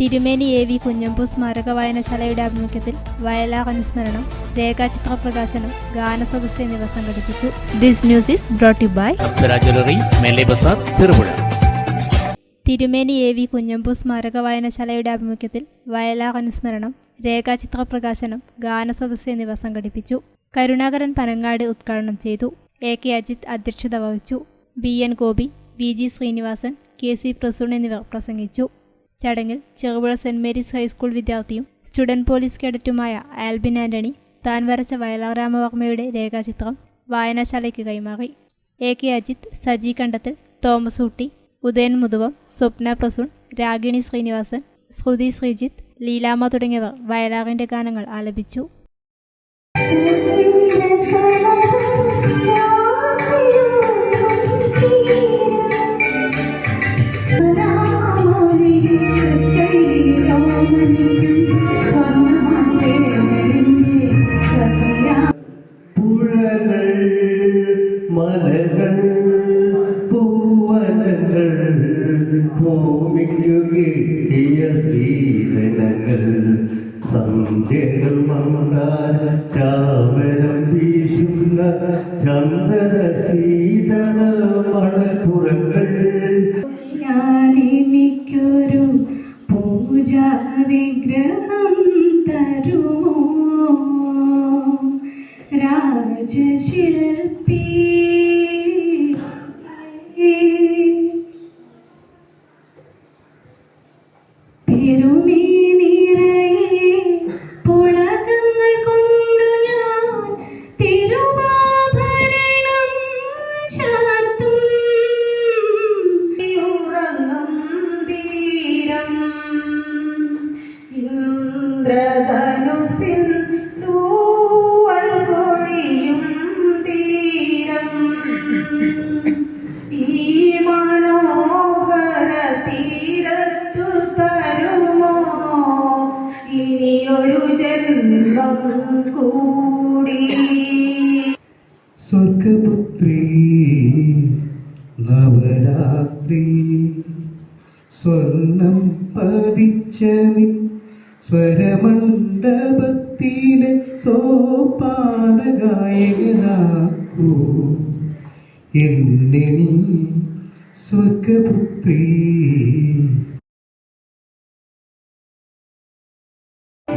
തിരുമേനി A V Kunhambu സ്മാരക വായനശാലയുടെ ആഭിമുഖ്യത്തിൽ വയലാർ അനുസ്മരണം രേഖാചിത്ര പ്രകാശനം ഗാനസദസ് എന്നിവ സംഘടിപ്പിച്ചു. This news is brought by Cherupuzha. Thirumeni A V Kunhambu സ്മാരക വായനശാലയുടെ ആഭിമുഖ്യത്തിൽ വയലാർ അനുസ്മരണം രേഖാചിത്ര പ്രകാശനം ഗാനസദസ് എന്നിവ സംഘടിപ്പിച്ചു. കരുണാകരൻ പനങ്ങാട് ഉദ്ഘാടനം ചെയ്തു. എ കെ അജിത് അധ്യക്ഷത വഹിച്ചു. B N Gopi V G Srinivasan K C Prasoon എന്നിവർ പ്രസംഗിച്ചു. ചടങ്ങിൽ Cherupuzha saint Mary's high school വിദ്യാർത്ഥിയും സ്റ്റുഡന്റ് പോലീസ് കേഡറ്റുമായ ആൽബിൻ ആന്റണി താൻ വരച്ച വയലാർ രാമവർമ്മയുടെ രേഖാചിത്രം വായനശാലയ്ക്ക് കൈമാറി. A K Ajith Saji Kandathil Thomas Ooty Udayan Muthuvam Swapna Prasoon Ragini Srinivasan Sruthi Sreejith Leelama തുടങ്ങിയവർ വയലാറിന്റെ ഗാനങ്ങൾ ആലപിച്ചു. സന്ധ്യകൾ മന്ദാര ചാമരം വീശുന്ന ചന്ദന ശീതള മണൽപ്പുറങ്ങൾ ഞാനെനിക്കൊരു പൂജാ വിഗ്രഹം ഇന്ദ്രധനുസിൻ തൂവൽ കൊഴിയും തീരം. ഈ മനോഹര തീരത്തു തരുമോ? ഇനിയൊരു ജന്മം കൂടി. സ്വർഗപുത്രി നവരാത്രി സ്വർണം പതിച്ച സ്വരമണ്ഡപത്തിലെ സോപാന ഗായകനാക്കൂ എന്നെ നീ സ്വർഗപുത്രി